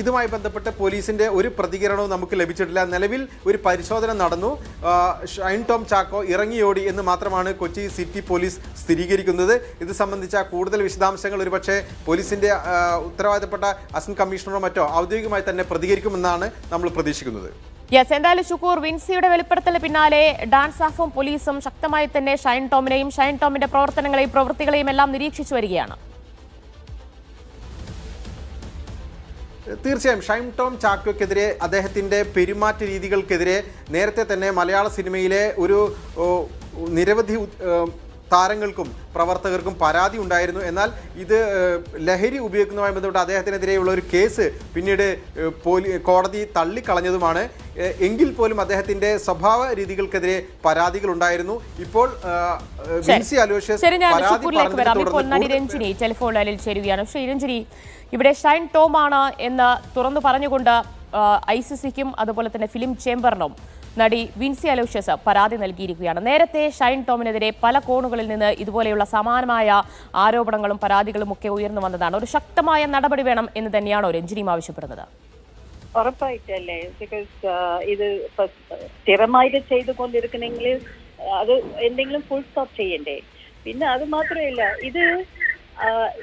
ഇതുമായി ബന്ധപ്പെട്ട് പോലീസിന്റെ ഒരു പ്രതികരണവും നമുക്ക് ലഭിച്ചിട്ടില്ല. നിലവിൽ ഒരു പരിശോധന നടന്നു. ഷൈൻ ടോം ചാക്കോ ഇറങ്ങിയോടി എന്ന് മാത്രമാണ് കൊച്ചി സിറ്റി പോലീസ് സ്ഥിരീകരിക്കുന്നത്. ഇത് സംബന്ധിച്ച കൂടുതൽ വിശദാംശങ്ങൾ ഒരുപക്ഷെ പോലീസിന്റെ ഉത്തരവാദിത്തപ്പെട്ട അസിസ്റ്റന്റ് കമ്മീഷണറോ മറ്റോ ഔദ്യോഗികമായി തന്നെ പ്രതികരിക്കുമെന്നാണ് നമ്മൾ പ്രതീക്ഷിക്കുന്നത്. യെസ് എന്തായാലും ഷുക്കൂർ വിൻസിയുടെ വെളിപ്പെടുത്തലിന് പിന്നാലെ ഡാൻസ് ആഫും പോലീസും ശക്തമായി തന്നെ ഷൈൻ ടോമിനെയും ഷൈൻ ടോമിന്റെ പ്രവർത്തനങ്ങളെയും പ്രവൃത്തികളെയും എല്ലാം നിരീക്ഷിച്ചു വരികയാണ്. തീർച്ചയായും ഷൈം ടോം ചാക്കോക്കെതിരെ അദ്ദേഹത്തിന്റെ പെരുമാറ്റ രീതികൾക്കെതിരെ നേരത്തെ തന്നെ മലയാള സിനിമയിലെ ഒരു നിരവധി താരങ്ങൾക്കും പ്രവർത്തകർക്കും പരാതി ഉണ്ടായിരുന്നു. എന്നാൽ ഇത് ലഹരി ഉപയോഗിക്കുന്നതുമായി ബന്ധപ്പെട്ട് അദ്ദേഹത്തിനെതിരെയുള്ള ഒരു കേസ് പിന്നീട് പോലീ കോടതി തള്ളിക്കളഞ്ഞതുമാണ്. എങ്കിൽ പോലും അദ്ദേഹത്തിന്റെ സ്വഭാവ രീതികൾക്കെതിരെ പരാതികൾ ഉണ്ടായിരുന്നു. ഇപ്പോൾ അലോഷ്യസ് ടെലിഫോൺ ലൈനിൽ ചേരുകയാണ്. ശ്രീ രഞ്ജിനി ഇവിടെ ഷൈൻ ടോം ആണ് എന്ന് തുറന്നു പറഞ്ഞുകൊണ്ട് ഐ സി സിക്കും അതുപോലെ തന്നെ ഫിലിം ചേംബറിനും നടി വിൻസി അലോഷ്യസ് പരാതി നൽകിയിരിക്കുകയാണ്. നേരത്തെ ഷൈൻ ടോമിനെതിരെ പല കോണുകളിൽ നിന്ന് ഇതുപോലെയുള്ള സമാനമായ ആരോപണങ്ങളും പരാതികളും ഒക്കെ ഉയർന്നു വന്നതാണ്. ഒരു ശക്തമായ നടപടി വേണം എന്ന് തന്നെയാണോ രഞ്ജിനിയും ആവശ്യപ്പെടുന്നത്. ഉറപ്പായിട്ടല്ലേ? ബിക്കോസ് ഇത് സ്ഥിരമായിട്ട് ചെയ്തു ചെയ്തുകൊണ്ടിരിക്കണമെങ്കിൽ അത് എന്തെങ്കിലും ഫുൾ സ്റ്റോപ്പ് ചെയ്യണ്ടേ? പിന്നെ അത് മാത്രമല്ല ഇത്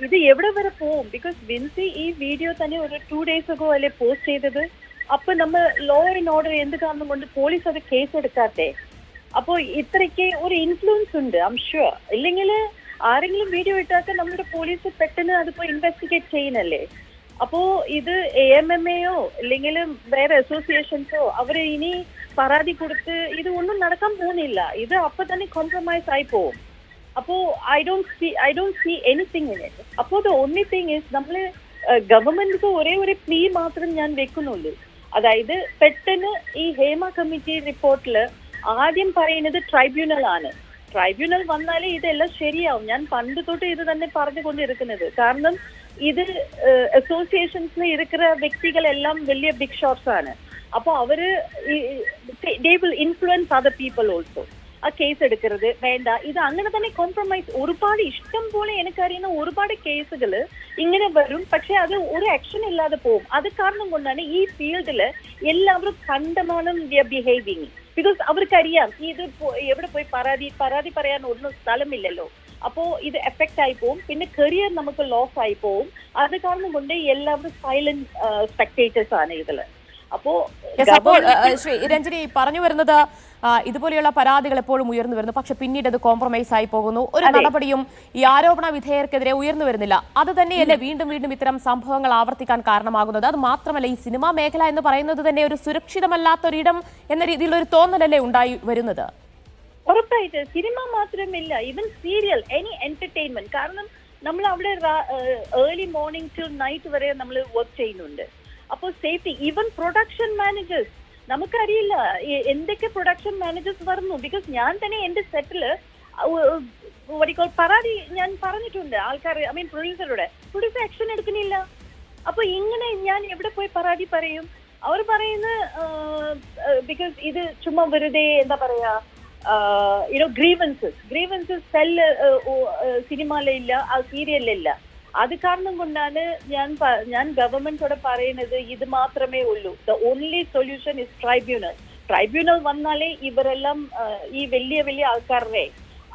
ഇത് എവിടെ വരെ പോവും ബിക്കോസ് വിൻസി ഈ വീഡിയോ തന്നെ ഒരു ടു ഡേയ്സ് അല്ലേ പോസ്റ്റ് ചെയ്തത്? അപ്പൊ നമ്മൾ ലോ ആൻഡ് ഓർഡർ എന്ത് കാരണം കൊണ്ട് പോലീസ് അത് കേസ് എടുക്കാത്തെ. അപ്പോ ഇത്രയ്ക്ക് ഒരു ഇൻഫ്ലുവൻസ് ഉണ്ട് ഐം ഷുവർ ഇല്ലെങ്കിൽ ആരെങ്കിലും വീഡിയോ ഇട്ടാൽ നമ്മുടെ പോലീസ് പെട്ടെന്ന് അതിപ്പോ ഇൻവെസ്റ്റിഗേറ്റ് ചെയ്യുന്നല്ലേ? അപ്പോ ഇത് എ എം എം എയോ അല്ലെങ്കിൽ വേറെ അസോസിയേഷൻസോ അവരെ ഇനി പരാതി കൊടുത്ത് ഇത് ഒന്നും നടക്കാൻ പോകുന്നില്ല. ഇത് അപ്പൊ തന്നെ കോംപ്രമൈസ് ആയി പോവും. അപ്പോ I don't see I don't see anything in it അപ്പോ ദ ഓൺലി തിങ് ഇസ് നമ്മൾ ഗവൺമെന്റ് ഒരേ ഒരു പ്ലീ മാത്രം ഞാൻ വെക്കുന്നുള്ളൂ. അതായത് പെട്ടെന്ന് ഈ ഹേമ കമ്മിറ്റി റിപ്പോർട്ടിൽ ആദ്യം പറയുന്നത് ട്രൈബ്യൂണൽ ആണ് ട്രൈബ്യൂണൽ വന്നാലേ ഇതെല്ലാം ശരിയാവും. ഞാൻ പണ്ട് തൊട്ട് ഇത് തന്നെ പറഞ്ഞുകൊണ്ടിരിക്കുന്നത്. കാരണം ഇത് അസോസിയേഷൻസിൽ ഇരിക്കുന്ന വ്യക്തികളെല്ലാം വലിയ ബിഗ് ഷോട്ട്സ് ആണ്. അപ്പൊ അവർ they influence other people also case എടുക്കരുത്. വേണ്ട. ഇത് അങ്ങനെ തന്നെ കോംപ്രമൈസ് ഒരുപാട് ഇഷ്ടം പോലെ എനിക്കറിയുന്ന ഒരുപാട് കേസുകൾ ഇങ്ങനെ വരും. പക്ഷെ അത് ഒരു ആക്ഷൻ ഇല്ലാതെ പോകും. അത് കാരണം കൊണ്ടാണ് ഈ ഫീൽഡിൽ എല്ലാവരും കണ്ടമാനം ബിഹേവിങ് ബിക്കോസ് അവർക്കറിയാം ഇത് എവിടെ പോയി പരാതി പരാതി പറയാൻ ഒന്നും സ്ഥലമില്ലല്ലോ. അപ്പോ ഇത് എഫക്റ്റ് ആയി പോവും. പിന്നെ കരിയർ നമുക്ക് ലോസ് ആയി പോവും. അത് കാരണം കൊണ്ട് എല്ലാവരും സൈലന്റ് സ്പെക്ടേറ്റേഴ്സ് ആണ് ഇതിൽ. അപ്പോ അപ്പോൾ ശ്രീ രഞ്ജനി പറഞ്ഞു വരുന്നത് ഇതുപോലെയുള്ള പരാതികൾ എപ്പോഴും ഉയർന്നു വരുന്നു. പക്ഷെ പിന്നീട് അത് കോംപ്രമൈസ് ആയി പോകുന്നു. ഒരു നടപടിയും ഈ ആരോപണ വിധേയർക്കെതിരെ ഉയർന്നു വരുന്നില്ല. അത് തന്നെയല്ലേ വീണ്ടും വീണ്ടും ഇത്തരം സംഭവങ്ങൾ ആവർത്തിക്കാൻ കാരണമാകുന്നത്? അത് മാത്രമല്ല ഈ സിനിമാ മേഖല എന്ന് പറയുന്നത് തന്നെ ഒരു സുരക്ഷിതമല്ലാത്ത ഒരിടം എന്ന രീതിയിലുള്ള ഒരു തോന്നലല്ലേ ഉണ്ടായി വരുന്നത്? ഉറപ്പായിട്ട്. സിനിമ മാത്രമില്ല ഈവൻ സീരിയൽ എനി എന്റർടൈൻമെന്റ് കാരണം നമ്മൾ അവിടെ ഏർലി മോർണിംഗ് ടു നൈറ്റ് വരെ നമ്മൾ വർക്ക് ചെയ്യുന്നുണ്ട്. അപ്പോൾ സേഫ്റ്റി ഈവൻ പ്രൊഡക്ഷൻ മാനേജേഴ്സ് നമുക്കറിയില്ല എന്തൊക്കെ പ്രൊഡക്ഷൻ മാനേജേഴ്സ് വരുന്നു. ബിക്കോസ് ഞാൻ തന്നെ എന്റെ സെറ്റിൽ വടിക്കോ പരാതി ഞാൻ പറഞ്ഞിട്ടുണ്ട് ആൾക്കാർ ഐ മീൻ പ്രൊഡ്യൂസറുടെ പ്രൊഡ്യൂസർ ആക്ഷൻ എടുക്കുന്നില്ല. അപ്പൊ ഇങ്ങനെ ഞാൻ എവിടെ പോയി പരാതി പറയും? അവർ പറയുന്ന ബിക്കോസ് ഇത് ചുമ്മാ വെറുതെ എന്താ പറയാ you know grievances grievances cell സിനിമയിലില്ല ആ സീരിയലിലില്ല അത് കാരണം കൊണ്ടാണ് ഞാൻ ഞാൻ ഗവൺമെന്റോട് പറയുന്നത് ഇത് മാത്രമേ ഉള്ളൂ. The only solution is tribunal tribunal വന്നാലേ ഇവരെല്ലാം ഈ വലിയ വലിയ ആൾക്കാരുടെ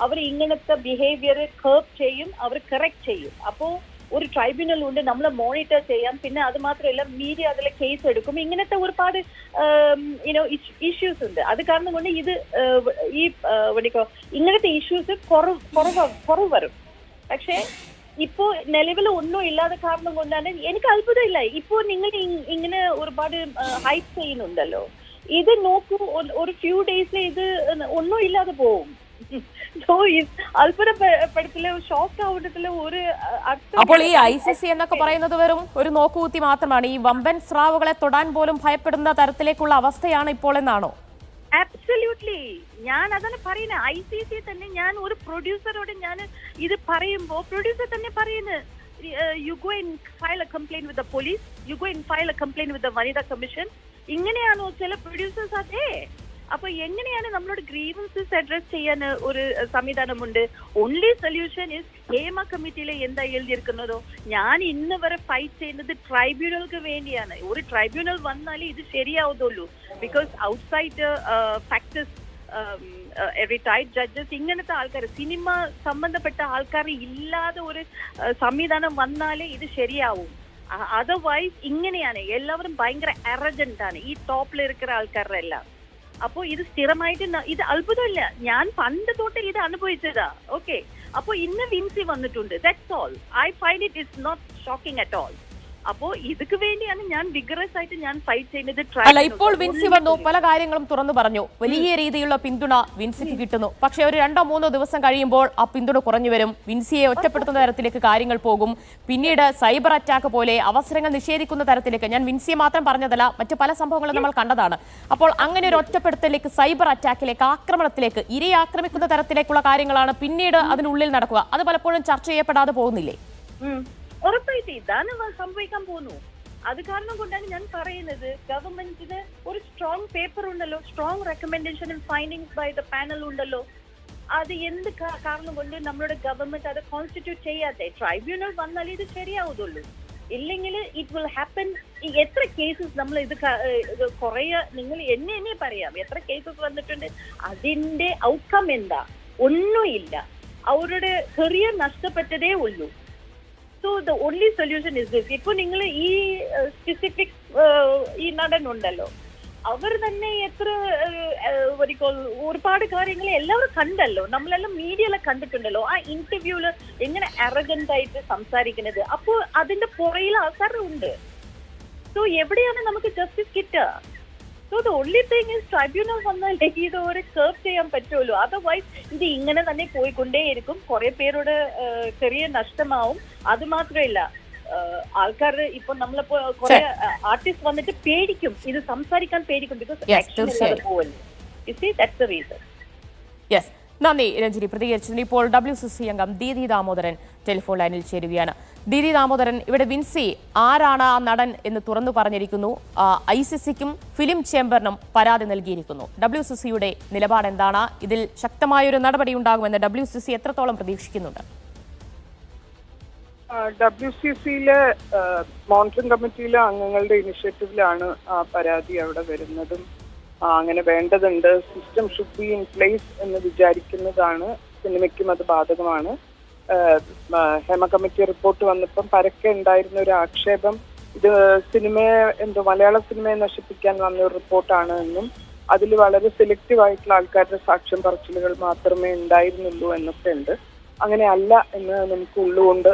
അവർ ഇങ്ങനത്തെ ബിഹേവിയർ കേർപ്പ് ചെയ്യും അവർ കറക്റ്റ് ചെയ്യും. അപ്പോ ഒരു ട്രൈബ്യൂണൽ ഉണ്ട് നമ്മൾ മോണിറ്റർ ചെയ്യാം. പിന്നെ അത് മാത്രമല്ല മീഡിയ അതിൽ കേസ് എടുക്കും. ഇങ്ങനത്തെ ഒരുപാട് യുനോ ഇഷ്യൂസ് ഉണ്ട്. അത് കാരണം കൊണ്ട് ഇത് ഈ ഇങ്ങനത്തെ ഇഷ്യൂസ് കുറവ് കുറവ് കുറവ് വരും. പക്ഷേ ഇപ്പോ നിലവിൽ ഒന്നും ഇല്ലാതെ കാരണം കൊണ്ടാണ് എനിക്ക് അത്ഭുതമില്ല. ഇപ്പോ നിങ്ങൾ ഇങ്ങനെ ഒരുപാട് ഹൈപ്പ് ചെയ്യുന്നുണ്ടല്ലോ. ഇത് നോക്കൂ ഒരു ഫ്യൂ ഡേയ്സിൽ ഇത് ഒന്നും ഇല്ലാതെ പോവും. അപ്പോൾ ഈ ഐ സി സി എന്നൊക്കെ പറയുന്നത് വെറും ഒരു നോക്കുകുത്തി മാത്രമാണ്. ഈ വമ്പൻ സ്രാവുകളെ തൊടാൻ പോലും ഭയപ്പെടുന്ന തരത്തിലേക്കുള്ള അവസ്ഥയാണ് ഇപ്പോൾ എന്നാണോ? ആബ്സല്യൂട്ട്ലി ഞാൻ അതാണ് പറയുന്നത് ഐ സി സി തന്നെ ഞാൻ ഒരു പ്രൊഡ്യൂസറോട് ഞാൻ ഇത് പറയുമ്പോ പ്രൊഡ്യൂസർ തന്നെ പറയുന്നത് you go in file a complaint with the police you go in file a complaint with the Vanitha commission ഇങ്ങനെയാണോ ചില പ്രൊഡ്യൂസേഴ്സ് അതെ? അപ്പൊ എങ്ങനെയാണ് നമ്മളോട് ഗ്രീവൻസസ് അഡ്രസ് ചെയ്യാൻ ഒരു സംവിധാനമുണ്ട്? ഓൺലി സൊല്യൂഷൻ ഇസ് ഹേമ കമ്മിറ്റിയിലെ എന്താ എഴുതിയിരിക്കുന്നതോ? ഞാൻ ഇന്ന് വരെ ഫൈറ്റ് ചെയ്യുന്നത് ട്രൈബ്യൂണൽക്ക് വേണ്ടിയാണ്. ഒരു ട്രൈബ്യൂണൽ വന്നാലേ ഇത് ശരിയാവുന്നുള്ളൂ. Because outside factors retired judges ഇങ്ങനത്തെ ആൾക്കാർ സിനിമ സംബന്ധപ്പെട്ട ആൾക്കാർ ഇല്ലാതെ ഒരു സംവിധാനം വന്നാലേ ഇത് ശരിയാവും. അതർവൈസ് ഇങ്ങനെയാണ്. എല്ലാവരും ഭയങ്കര അറജന്റ് ആണ്. ഈ ടോപ്പിൽ ഇരിക്കുന്ന ആൾക്കാരുടെ എല്ലാം അപ്പോ ഇത് സ്ഥിരമായിട്ട് ഇത് അത്ഭുതമില്ല. ഞാൻ പണ്ട് തൊട്ട് ഇത് അനുഭവിച്ചതാ ഓക്കെ അപ്പോ ഇന്ന് വിൻസി വന്നിട്ടുണ്ട്. That's all I find it is not shocking at all അപ്പോ ഇതുക്ക് വേണ്ടിയാണ് ഞാൻ വിഗറസ് ആയിട്ട് ഞാൻ ഫൈറ്റ് ചെയ്യുന്നത് അല്ല ഇപ്പോൾ വിൻസി വന്നു പല കാര്യങ്ങളും തുറന്നു പറഞ്ഞു. വലിയ രീതിയിലുള്ള പിന്തുണ വിൻസിക്ക് കിട്ടുന്നു. പക്ഷേ ഒരു രണ്ടോ മൂന്നോ ദിവസം കഴിയുമ്പോൾ ആ പിന്തുണ കുറഞ്ഞു വരും. വിൻസിയെ ഒറ്റപ്പെടുത്തുന്ന തരത്തിലേക്ക് കാര്യങ്ങൾ പോകും. പിന്നീട് സൈബർ അറ്റാക്ക് പോലെ അവസരങ്ങൾ നിഷേധിക്കുന്ന തരത്തിലേക്ക് ഞാൻ വിൻസിയെ മാത്രം പറഞ്ഞതല്ല മറ്റു പല സംഭവങ്ങളും നമ്മൾ കണ്ടതാണ്. അപ്പോൾ അങ്ങനെ ഒരു ഒറ്റപ്പെടുത്തലേക്ക് സൈബർ അറ്റാക്കിലേക്ക് ആക്രമണത്തിലേക്ക് ഇരയെ ആക്രമിക്കുന്ന തരത്തിലേക്കുള്ള കാര്യങ്ങളാണ് പിന്നീട് അതിനുള്ളിൽ നടക്കുക. അത് പലപ്പോഴും ചർച്ച ചെയ്യപ്പെടാതെ പോകുന്നില്ലേ. ഉറപ്പായിട്ട് ഇതാണ് സംഭവിക്കാൻ പോകുന്നു. അത് കാരണം കൊണ്ടാണ് ഞാൻ പറയുന്നത് ഗവൺമെന്റിന് ഒരു സ്ട്രോങ് പേപ്പർ ഉണ്ടല്ലോ strong recommendation findings by the panel ഉണ്ടല്ലോ. അത് എന്ത് കാരണം കൊണ്ട് നമ്മുടെ ഗവൺമെന്റ് അത് കോൺസ്റ്റിറ്റ്യൂട്ട് ചെയ്യാതെ ട്രൈബ്യൂണൽ വന്നാൽ ഇത് ശരിയാവുന്നുള്ളൂ ഇല്ലെങ്കിൽ ഇറ്റ് വിൽ ഹാപ്പൻ എത്ര കേസസ് നമ്മൾ ഇത് കുറേ നിങ്ങൾ എന്നെ എന്നെ പറയാം. എത്ര കേസസ് വന്നിട്ടുണ്ട്? അതിന്റെ ഔട്ട്കം എന്താ? ഒന്നുമില്ല. അവരുടെ കെറിയർ നഷ്ടപ്പെട്ടതേ ഉള്ളൂ. So the only solution is this ഇപ്പൊ നിങ്ങൾ ഈ സ്പെസിഫിക് ഈ നടൻ ഉണ്ടല്ലോ അവർ തന്നെ എത്ര ഒരുപാട് കാര്യങ്ങൾ എല്ലാവരും കണ്ടല്ലോ. നമ്മളെല്ലാം മീഡിയയിലെ കണ്ടിട്ടുണ്ടല്ലോ. ആ ഇന്റർവ്യൂൽ എങ്ങനെ അറഗന്റ് ആയിട്ട് സംസാരിക്കുന്നത്. അപ്പോൾ അതിന്റെ പുറയിൽ ആൾക്കാരുണ്ട്. സോ എവിടെയാണ് നമുക്ക് ജസ്റ്റിസ് കിട്ടുക? So the only thing is tribunal വന്നാലേ ഇത് ഒരു സെർവ് ചെയ്യാൻ പറ്റുമല്ലോ. അതർവൈസ് ഇത് ഇങ്ങനെ തന്നെ പോയിക്കൊണ്ടേയിരിക്കും. കുറെ പേരുടെ ചെറിയ നഷ്ടമാവും. അത് മാത്രമല്ല ആൾക്കാർ ഇപ്പൊ നമ്മളിപ്പോ കുറെ ആർട്ടിസ്റ്റ് വന്നിട്ട് പേടിക്കും. ഇത് സംസാരിക്കാൻ പേടിക്കും. ബിക്കോസ് പോവല്ലോ. ആക്ഷൻ റീസൺ നന്ദി രഞ്ജിനി. പ്രതികരിച്ചതിന് ഇപ്പോൾ ഡബ്ല്യു സി സി അംഗം ദീദി ദാമോദരൻ. ടെലിഫോൺ ലൈനിൽ ചേരുകയാണ്. ദീദി ദാമോദരൻ ഇവിടെ വിൻസി ആരാണ് ആ നടൻ എന്ന് തുറന്നു പറഞ്ഞിരിക്കുന്നു. ഐ സി സിക്കും ഫിലിം ചേംബറിനും പരാതി നൽകിയിരിക്കുന്നു. ഡബ്ല്യു സി സിയുടെ നിലപാട് എന്താണ് ഇതിൽ ശക്തമായൊരു നടപടി ഉണ്ടാകുമെന്ന് ഡബ്ല്യു സി സി എത്രത്തോളം പ്രതീക്ഷിക്കുന്നുണ്ട്? ഡബ്ല്യു സി സിയിലെ മോണിറ്ററിംഗ് കമ്മിറ്റിയിലെ അംഗങ്ങളുടെ ഇനിഷ്യേറ്റീവിലാണ് ആ പരാതി അവിടെ വരുന്നതും അങ്ങനെ വേണ്ടതുണ്ട്. System should be in place എന്ന് വിചാരിക്കുന്നതാണ്. സിനിമയ്ക്കും അത് ബാധകമാണ്. ഹേമ കമ്മിറ്റി റിപ്പോർട്ട് വന്നപ്പം പരക്കെ ഉണ്ടായിരുന്ന ഒരു ആക്ഷേപം. ഇത് സിനിമയെ എന്തോ മലയാള സിനിമയെ നശിപ്പിക്കാൻ വന്ന ഒരു റിപ്പോർട്ടാണ് എന്നും അതിൽ വളരെ സെലക്റ്റീവ് ആയിട്ടുള്ള ആൾക്കാരുടെ സാക്ഷ്യം പറച്ചിലുകൾ മാത്രമേ ഉണ്ടായിരുന്നുള്ളൂ എന്നൊക്കെ ഉണ്ട്. അങ്ങനെ അല്ല എന്ന് നമുക്ക് ഉള്ളുകൊണ്ട്